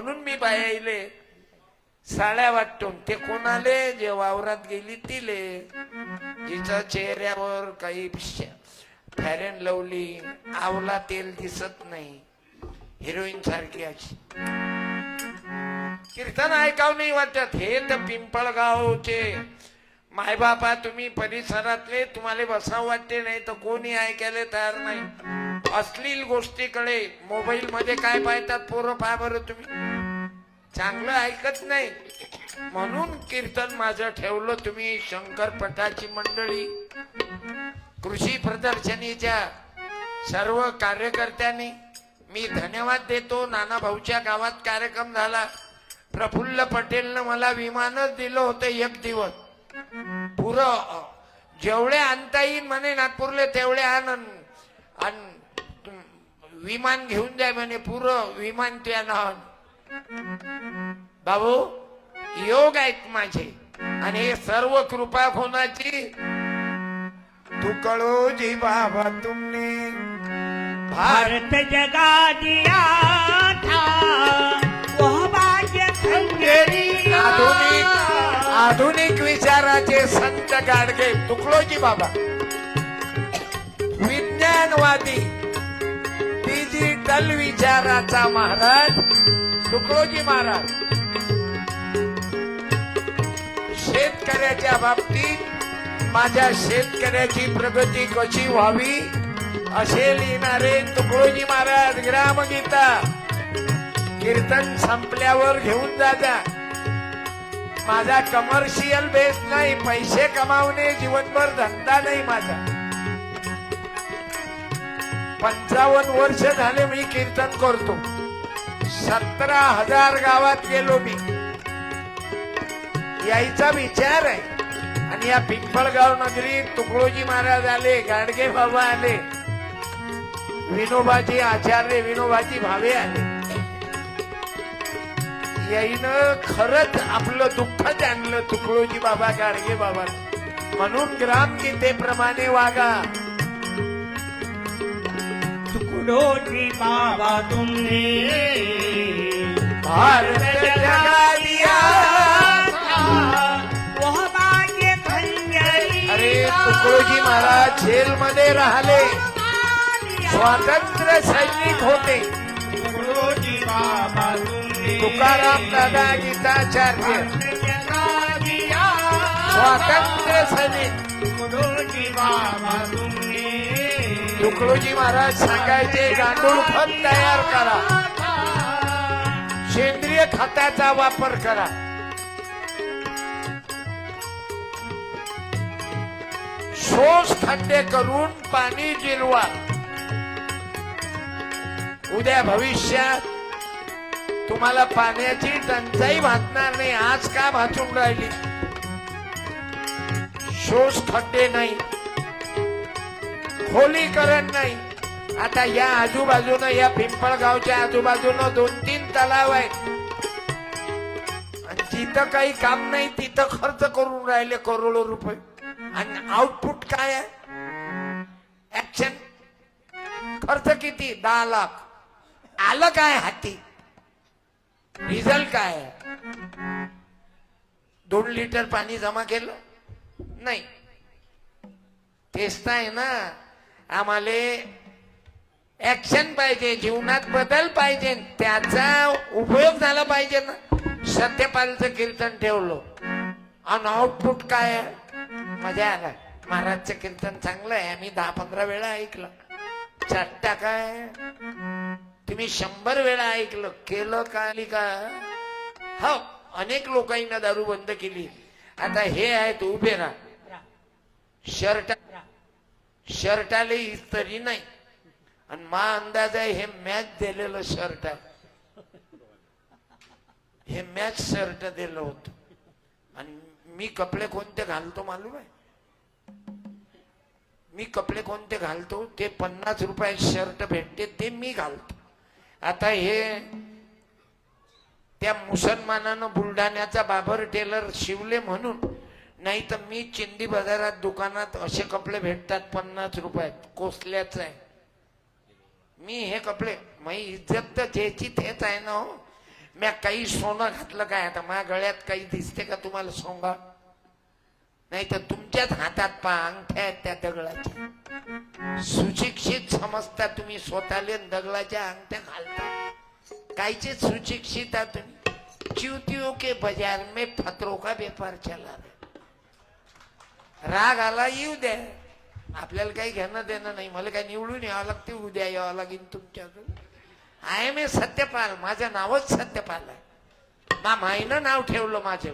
म्हणून मी बायाले साड्या वाटतो ते कोणाले? जे वावरात गेली तिले. जिच्या चेहऱ्यावर काही फॅरेन लवली आवला तेल दिसत नाही. हिरोईन सारखी अशी. कीर्तन ऐकाव नाही वाटत. हे तर पिंपळगावचे. मायबापा तुम्ही परिसरातले तुम्हाला बसाव वाटते नाही तर कोणी ऐकायला तयार नाही. अश्लील गोष्टीकडे मोबाईल मध्ये काय पाहतात पोरं पाय बरं तुम्ही. चांगलं ऐकत नाही. म्हणून कीर्तन माझं ठेवलं तुम्ही शंकरपटाची मंडळी. कृषी प्रदर्शनीच्या सर्व कार्यकर्त्यांनी मी धन्यवाद देतो. नाना भाऊच्या गावात कार्यक्रम झाला. प्रफुल्ल पटेलनं मला विमानच दिलं होतं एक दिवस. पुरं जेवढे आणता येईल म्हणे नागपूरले तेवढे आनंद आणि विमान घेऊन जाय म्हणे पुरं विमान त्यानं आण. बाबू योग आहेत माझे. आणि हे सर्व कृपा कोणाची? तू कळो जी बाबा तुमने. भारत जगा दिया था वह भाग्य खंजरी आधुनिक आधुनिक विचाराचे संत गाडगे. तुकडोजी बाबा. विज्ञानवादी. डिजिटल विचाराचा महाराज तुकडोजी महाराज. शेतकऱ्याच्या बाबतीत माझ्या शेतकऱ्याची प्रगती कशी व्हावी असे लिहिणारे तुकडोजी महाराज ग्रामगीता. कीर्तन संपल्यावर घेऊन जाजा माझा कमर्शियल बेस नाही पैसे कमावणे जीवनभर धंदा नाही माझा. पंचावन्न वर्ष झाले मी कीर्तन करतो. सतरा हजार गावात गेलो मी. यायचा विचार आहे. आणि या पिंपळगाव नगरीत तुकडोजी महाराज आले गाडगे बाबा आले विनोबाजी आचार्य विनोबाजी भावे आले. याईनं खरंच आपलं दुःख जाणलं तुकडोजी बाबा गाडगे बाबा. म्हणून ग्राम गीतेप्रमाणे वागा. जी बाबा तुमने। भारत जगा दिया। वह भाग्य अरे तुकडोजी महाराज जेल मध्ये राहिले। स्वातंत्र्य सैनिक होते। टुकड़ो जी बाबा तुमने। तुकाराम दादा गीताचार्य। स्वातंत्र्य सैनिक। बाबा तुमने। तुकडोजी महाराज सांगायचे गांडूळ खत तयार करा. सेंद्रिय खताचा वापर करा. शोष खड्डे करून पाणी जिरवा. उद्या भविष्यात तुम्हाला पाण्याची टंचाई भासणार नाही आज का भासून राहिली? शोष खड्डे नाही. खोलीकरण नाही. आता या आजूबाजूनं या पिंपळगावच्या आजूबाजूनं दोन तीन तलाव आहेत. आणि जिथं काही काम नाही तिथं खर्च करून राहिले करोडो रुपये. आणि आउटपुट काय आहे? ऍक्शन खर्च किती? दहा लाख. आलं काय हाती? रिझल्ट काय आहे? दोन लिटर पाणी जमा केलं? नाही. तेच तर आहे ना. आम्हाला ऍक्शन पाहिजे जीवनात बदल पाहिजे त्याचा उपयोग झाला पाहिजे ना. सत्यपालचं कीर्तन ठेवलं. आणि आउटपुट काय? मजा आला. महाराजचं कीर्तन चांगलं आहे. आम्ही दहा पंधरा वेळा ऐकलं. चट्टा काय? तुम्ही शंभर वेळा ऐकलं. केलं का आली का? हो अनेक लोकांना दारू बंद केली. आता हे आहेत उभे राहा. शर्ट शर्टाला इस्त्री नाही. आणि मा अंदाज आहे हे मॅच दिलेलं शर्ट आहे. हे मॅच शर्ट दिलं होतं. आणि मी कपडे कोणते घालतो मालूम आहे? मी कपडे कोणते घालतो? ते पन्नास रुपयात शर्ट भेटते ते मी घालतो. आता हे त्या मुसलमानानं बुलढाण्याचा बाबर टेलर शिवले म्हणून नाही तर मी चिंदी बाजारात दुकानात असे कपडे भेटतात पन्नास रुपयात. कोसल्याच आहे. मी हे कपडे मी इज्जत तर ज्याची तेच आहे ना हो. म्या काही सोनं घातलं काय आता? माझ्या गळ्यात काही दिसते का तुम्हाला सोंगा नाही तर तुमच्याच हातात पा अंगठ्या आहेत त्या दगडाच्या. सुशिक्षित समजता तुम्ही स्वतःले दगडाच्या अंगठ्या घालता. कायचे सुशिक्षित आहात तुम्ही. च्युतियों के बाजार में फतरों का व्यापार चला रहा राग आला येऊ द्या. आपल्याला काही घेणं देणं नाही. मला काही निवडून यावं लागते उद्या यावं लागेल तुमच्या आय एम ए सत्यपाल. माझं नावच सत्यपाल आहे. मा माईनं नाव ठेवलं माझं.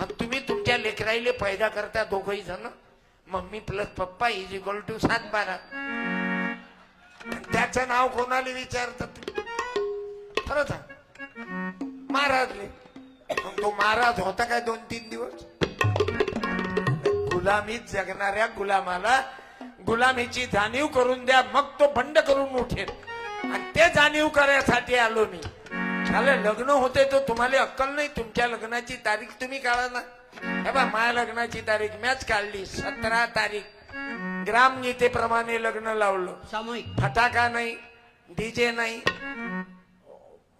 मग तुम्ही तुमच्या लेकराईले पैदा करता दोघही जण. Mummy plus papa is equal to सात बारा. त्याचं नाव कोणाला विचारतात? खरंच महाराजले. मग तो महाराज होता काय दोन तीन दिवस? गुलामीत जगणाऱ्या गुलामाला गुलामीची जाणीव करून द्या मग तो बंड करून उठेल. आणि ते जाणीव करायसाठी आलो मी. झालं लग्न होते तर तुम्हाला अक्कल नाही तुमच्या लग्नाची तारीख तुम्ही काढा ना. हे बा माझ्या लग्नाची तारीख मॅच काढली सतरा तारीख. ग्राम नीतीप्रमाणे लग्न लावलं. सामूहिक. फटाका नाही डीजे नाही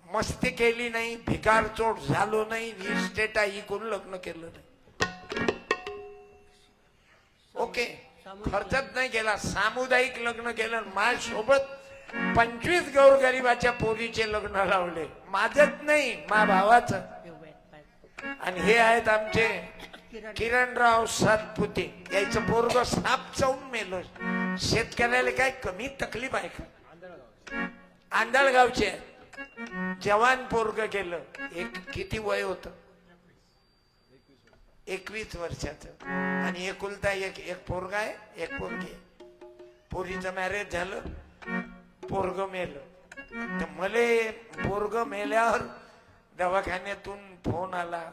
मस्ती केली नाही भिकार चोट झालो नाही इस्टेटा इकून लग्न केलं नाही. ओके. खर्चच नाही केला सामुदायिक लग्न केलं माझ्यासोबत पंचवीस गौरगरिबाच्या पोरीचे लग्न लावले. माझच नाही मा भावाचं. आणि हे आहेत आमचे किरणराव सातपुते. यायचं पोरग साप चावून मेलं. शेतकऱ्याला काय कमी तकलीफ आहे का? आंधळगावचे जवान पोरग केलं. एक किती वय होत? एकवीस वर्षाचं. आणि एकुलता एक एक पोरगा आहे एक पोरगी आहे. पोरीचं मॅरेज झालं पोरग मेलं. तर मले पोरग मेल्यावर दवाखान्यातून फोन आला.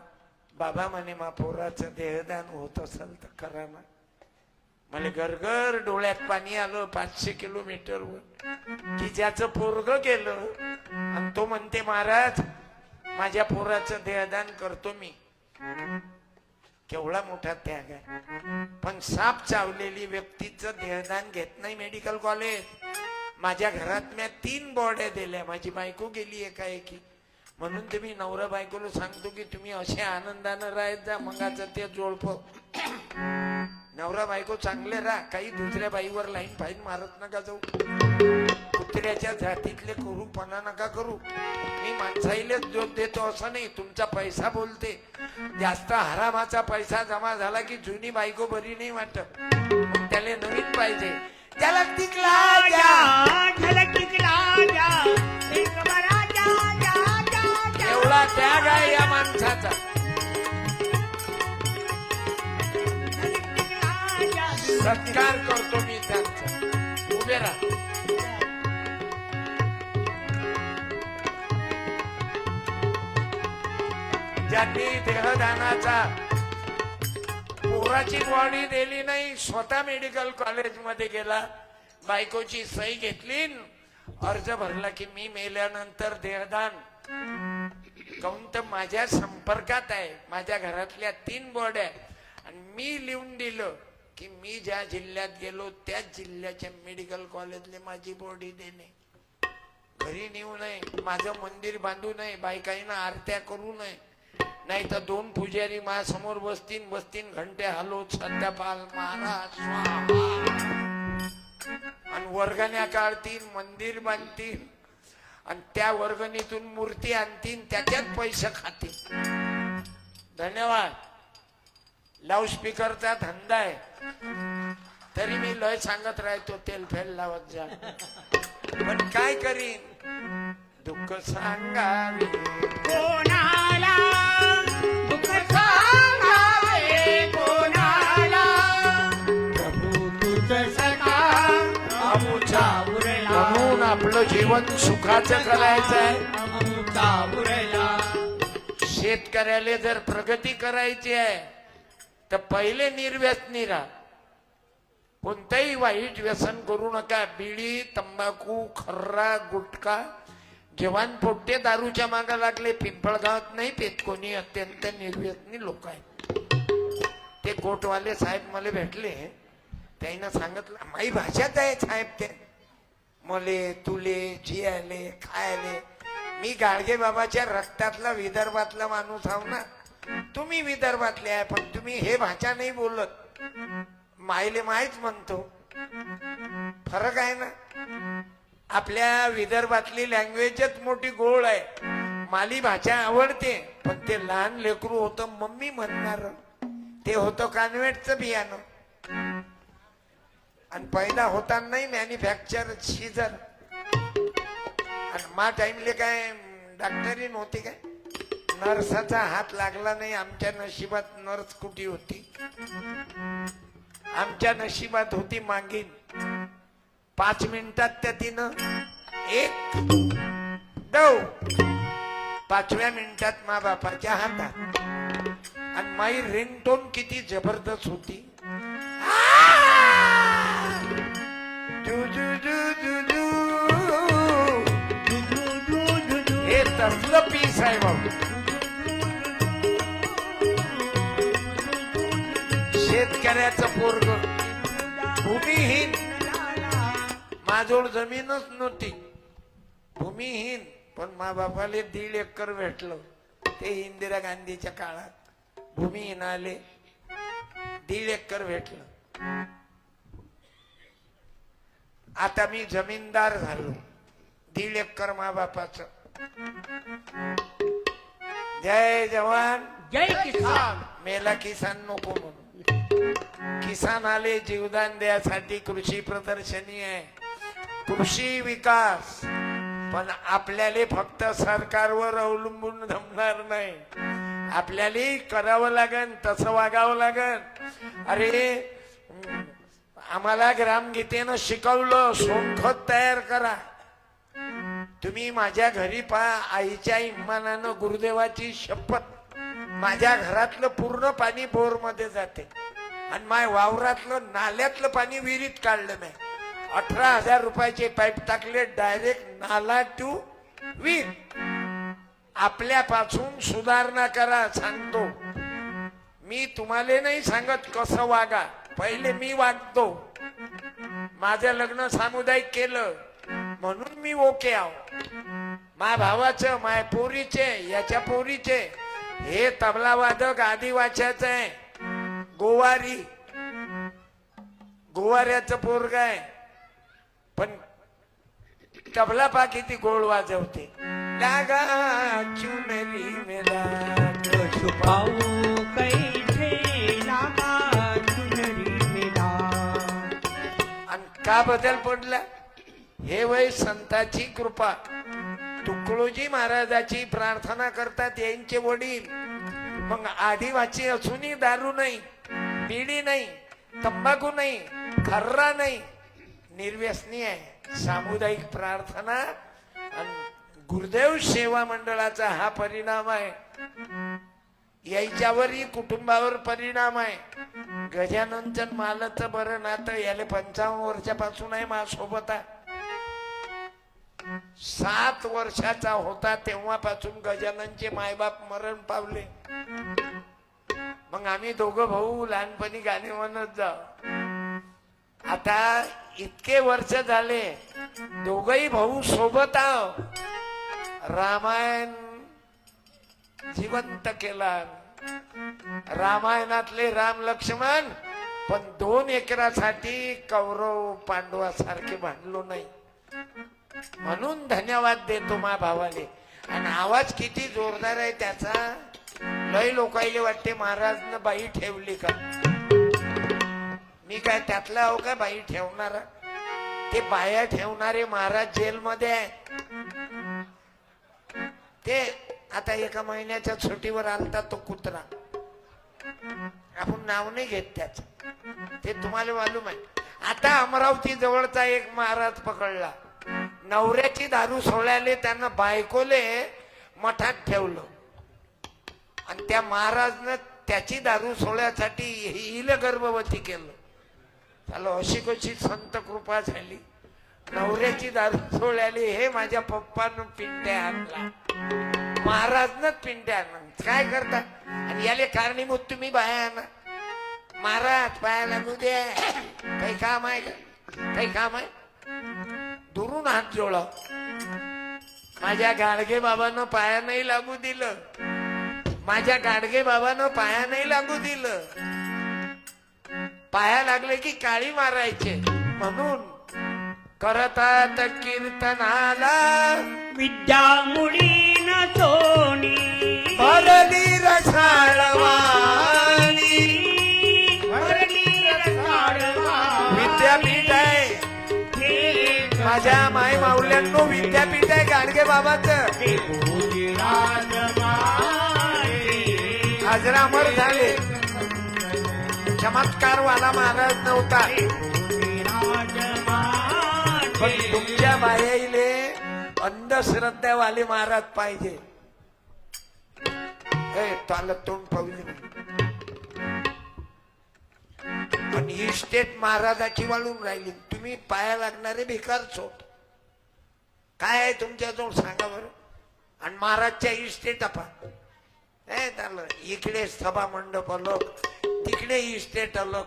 बाबा म्हणे मा पोराचं देहदान होत असेल तर करा ना. मला गरगर डोळ्यात पाणी आलं पाचशे किलोमीटरवर की ज्याचं पोरग केलं आणि तो म्हणते महाराज माझ्या पोराचं देहदान करतो मी. केवढा मोठा त्याग आहे. पण साप चावलेली व्यक्तीचं देहदान घेत नाही मेडिकल कॉलेज. माझ्या घरात मी तीन बॉड्या दिल्या. माझी बायको गेली एकाएकी. म्हणून तुम्ही नवरा बायकोला सांगतो की तुम्ही असे आनंदानं राहत जा मंगाचं ते जोडप. नवरा बायको चांगले राहा. काही दुसऱ्या बाईवर लाईन फाईन मारत नका जाऊ. कुत्र्याच्या जातीतले करूपणा नका करू. मी माणसाईलेच जोत देतो असं नाही तुमचा पैसा बोलते. जास्त हरामाचा पैसा जमा झाला की जुनी बायको बरी नाही वाटत. त्याला नवीन पाहिजे. त्याला टिकला एवढा त्याग आहे या माणसाचा. सत्कार करतो ज्यांनी देहदानाचा पोराची बॉडी दिली नाही स्वतः मेडिकल कॉलेजमध्ये गेला बायकोची सही घेतली अर्ज भरला की मी मेल्यानंतर देहदान. काऊन तर माझ्या संपर्कात आहे माझ्या घरातल्या तीन बॉड्या आणि मी लिहून दिलं की मी ज्या जिल्ह्यात गेलो त्याच जिल्ह्याच्या मेडिकल कॉलेजले माझी बॉडी देणे. घरी नेऊ नये माझं मंदिर बांधू नये बायकाईनं आरत्या करू नये. नाही तर दोन पुजारी माझ्यासमोर बसतीन बसतीन घंटे हलो सत्यापाल महाराज आणि वर्गण्या काढतील मंदिर बांधतील. आणि त्या वर्गणीतून मूर्ती आणतील त्याच्यात पैसे खातील. धन्यवाद. लाऊडस्पीकरचा धंदा आहे. तरी मी लय सांगत राहतो तेल फेल लावत जा. पण काय करीन? दुःख सांगावे. कोणा जीवन सुखाचं करायचं आहे शेतकऱ्याला जर प्रगती करायची आहे तर पहिले निर्व्यसनी राहा कोणतंही वाईट व्यसन करू नका. बिडी तंबाखू खर्रा गुटखा जवान पोट्टे दारूच्या मागा लागले. पिंपळगावात नाही पेत कोणी. अत्यंत निर्व्यसनी लोक आहेत. ते कोटवाले साहेब मला भेटले. त्यानं सांगितलं माई भाषाच आहे साहेब ते. मले तुले जियाले खायले. मी गाडगे बाबाच्या रक्तातला विदर्भातला माणूस आहो ना. तुम्ही विदर्भातले आहे पण तुम्ही हे भाषा नाही बोलत. मायले माहीत म्हणतो. फरक आहे ना? आपल्या विदर्भातली लँग्वेजच मोठी गोळ आहे. माली भाषा आवडते पण ते लहान लेकरू होतं मम्मी म्हणणार. ते होतं कान्व्हेंटचं बियाणं आणि पहिला होता नाही मॅन्युफॅक्चर सीझन आणि मा टाइमले काय डॉक्टरी नव्हती काय? नर्साचा हात लागला नाही आमच्या नशिबात नर्स कुठे होती? आमच्या नशिबात होती मागीन पाच मिनिटात त्या तिनं एक दव पाचव्या मिनिटात मा बापाच्या हातात. आणि माई रिंगटोन किती जबरदस्त होती. हे तसलं पीस आहे बाबू हो. शेतकऱ्याचं पोरग भूमिहीन. माझोड जमीनच नव्हती. भूमिहीन. पण मा बापाले दीड एकर भेटलं. ते इंदिरा गांधीच्या काळात भूमिहीन आले. दीड एकर भेटलं. आता मी जमीनदार झालो. दीड एकर मा बापाचं. जय जवान। जय किसान। मेला किसान नको म्हणून. किसान आले जीवदान द्यासाठी कृषी प्रदर्शनी आहे. कृषी विकास. पण आपल्याला फक्त सरकारवर अवलंबून जमणार नाही. आपल्याला करावं लागन तसं वागावं लागन. अरे आम्हाला ग्रामगीतेनं शिकवलं सोनखत तयार करा. तुम्ही माझ्या घरी पहा आईच्या इमानानं गुरुदेवाची शपथ. माझ्या घरातलं पूर्ण पाणी बोरमध्ये जाते. आणि माय वावरातलं नाल्यातलं पाणी विहिरीत काढलं नाही अठरा हजार रुपयाचे पाईप टाकले डायरेक्ट नाला टू विहीर. आपल्यापासून सुधारणा करा सांगतो. मी तुम्हाला नाही सांगत कसं वागा पहिले मी वागतो. माझं लग्न सामुदायिक केलं म्हणून मी ओके आहो. मा भावाचं माय पोरीचे याच्या पोरीचे. हे तबला वादक आदिवाच्याच आहे. गोवारी. गोवाऱ्याचं पोरग आहे. पण तबला पा किती गोड वाजवते. डागा चुनरी मेला आणि का बदल पडला? हे वय संताची कृपा. तुकडोजी महाराजाची प्रार्थना करतात यांचे वडील. मग आदिवासी असूनही दारू नाही बिडी नाही तंबाखू नाही खर्रा नाही. निर्व्यसनी आहे. सामुदायिक प्रार्थना आणि गुरुदेव सेवा मंडळाचा हा परिणाम आहे. याच्यावरही कुटुंबावर परिणाम आहे. गजाननचं मालाचं बरं नातं याले पंचावन्न वर्षापासून आहे माझ्यासोबत. आहे सात वर्षाचा होता तेव्हापासून गजाननचे मायबाप मरण पावले. मग आम्ही दोघं भाऊ लहानपणी गाणे म्हणत जाऊ आता इतके वर्ष झाले दोघही भाऊ सोबत आहो. रामायण जिवंत केला रामायणातले राम लक्ष्मण पण दोन एकरासाठी कौरव पांडवासारखे भांडलो नाही. म्हणून धन्यवाद देतो मा भावाले. आणि आवाज किती जोरदार आहे त्याचा. लय लोकायले वाटते महाराज बाई ठेवली का? मी काय त्यातला अहो का बाई ठेवणारा? ते बाया ठेवणारे महाराज जेलमध्ये आहे. ते आता एका महिन्याच्या सुटीवर आलता तो कुत्रा. आपण नाव नाही घेत त्याच. ते तुम्हाला मालूम आहे. आता अमरावती जवळचा एक महाराज पकडला. नवऱ्याची दारू सोडायले त्यानं बायकोले मठात ठेवलं. आणि त्या महाराजनं त्याची दारू सोडण्यासाठी हिल गर्भवती केलं. त्याला अशी कशी संत कृपा झाली. नवऱ्याची दारू सोडल्याली हे माझ्या पप्पानं पिंट्या आणला. महाराजनच पिंट्या आणला. काय करता? आणि याले कारणीभूत तुम्ही बाया आणा. महाराज पाया लागू द्या. काही काम आहे का? काही काम आहे? दुरून हात जोडा. माझ्या गाडगे बाबानं पाया नाही लागू दिलं. माझ्या गाडगे बाबानं पाया नाही लागू दिलं. पाया लागले की काळी मारायचे. म्हणून करतात कीर्तनाला. विद्यामुळी माझ्या माई माऊल्यांनो विद्यापीठ आहे गाडगे बाबाचं. देवोजी अमर झाले. चमत्कार वाला महाराज नव्हता. पण तुमच्या बायाईले अंधश्रद्धावाले महाराज पाहिजे. हे चालत तोंड पावली ही स्टेट महाराजाची वाळून राहिली. तुम्ही पाया लागणारे भिकार चोट. काय आहे तुमच्याजवळ सांगा बरं? आणि महाराजच्या इस्टेट आपा काय झालं इकडे सभा मंडप अलग तिकडे इस्टेट अलग.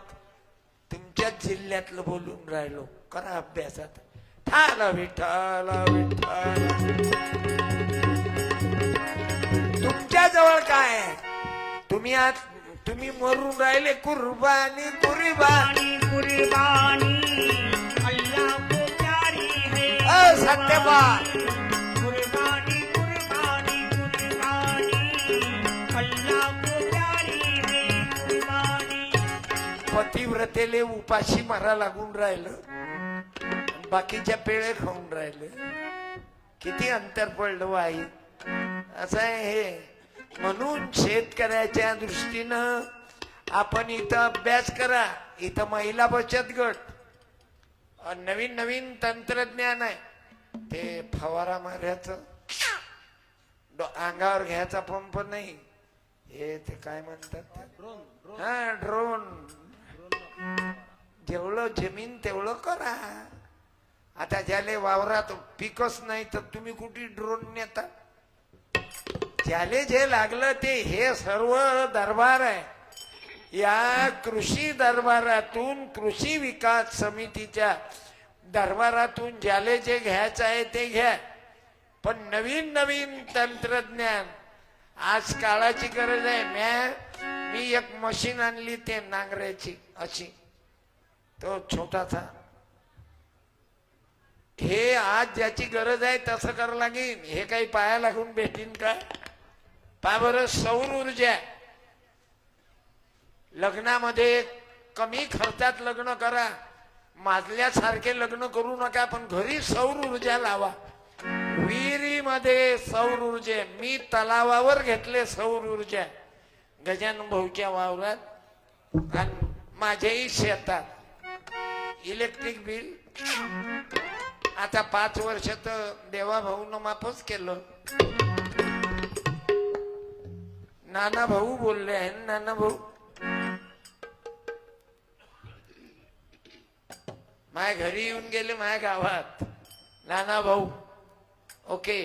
तुमच्याच जिल्ह्यातलं बोलून राहिलो. करा अभ्यासात. ठाल विठ्ठल विठ्ठल. तुमच्या जवळ काय आहे? तुम्ही आज तुम्ही मरून राहिले कुर्बानी. कुर्बानी कुर्बानी. कुर्बानी पतिव्रतेले उपाशी मारा लागून राहिलं. बाकीच्या पेळे खाऊन राहिले. किती अंतर पडलं आई असं आहे. हे म्हणून शेतकऱ्याच्या दृष्टीनं आपण इथं अभ्यास करा. इथं महिला बचत गट. नवीन नवीन तंत्रज्ञान आहे. ते फवारा मारायचं अंगावर घ्यायचा पंप नाही. हे ते काय म्हणतात? हा ड्रोन. जेवढं जमीन तेवढं करा. आता ज्याले वावरात पिकच नाही तर तुम्ही कुठे ड्रोन नेता? ज्याले जे लागलं ते हे सर्व दरबार आहे. या कृषी दरबारातून कृषी विकास समितीच्या दरबारातून ज्याले जे घ्यायचं आहे ते घ्या. पण नवीन नवीन तंत्रज्ञान आज काळाची गरज आहे. म्या मी एक मशीन आणली ते नांगऱ्याची अशी. तो छोटासा. हे आज ज्याची गरज आहे तसं करावं लागेल हे काही पाया लागून भेटीन का? पा बरं सौर ऊर्जा. लग्नामध्ये कमी खर्चात लग्न करा. माजल्यासारखे लग्न करू नका पण घरी सौर ऊर्जा लावा. विहिरीमध्ये सौर ऊर्जा मी तलावावर घेतले सौर ऊर्जा. गजानन भाऊच्या वावरात आणि माझ्याही शेतात. Electric bill. आता पाच वर्ष तर देवा भाऊनं माफच केलं. नाना भाऊ बोलले आहे नाना भाऊ माझ्या घरी येऊन गेले माझ्या गावात. नाना भाऊ ओके.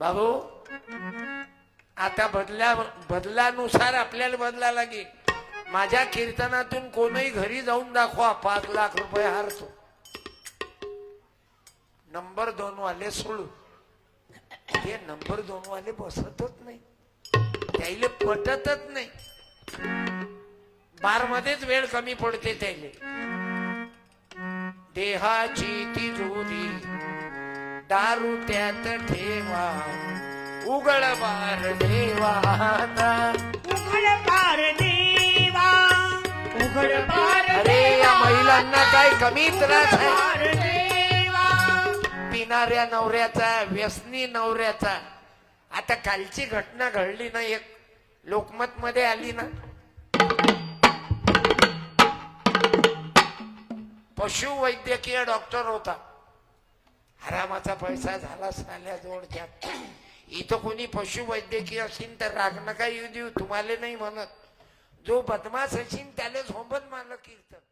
बाबू आता बदल्या बदलानुसार आपल्याला बदला लागेल. माझ्या कीर्तनातून कोणही घरी जाऊन दाखवा पाच लाख रुपये हारतो. नंबर दोन वाले सोडू. हे नंबर दोन वाले बसतच नाही. त्याले पटतच नाही. बारमध्येच वेळ कमी पडते त्याला देहाची तिजोरी दारू त्यात ठेवा उघड बार देवाना उघड पार देवा उघड पार अरे या महिलांना काय कमी त्रास आहे? देवा. पिणाऱ्या नवऱ्याचा व्यसनी नवऱ्याचा. आता कालची घटना घडली ना एक लोकमत मध्ये आली ना पशुवैद्यकीय डॉक्टर होता. हरामाचा पैसा झाला साल्याजवळच्या इथं कोणी पशुवैद्यकीय असेल तर राग नका येऊ देऊ? तुम्हाला नाही म्हणत. जो बदमाश असेल त्याला झोंबत मानलं कीर्तन.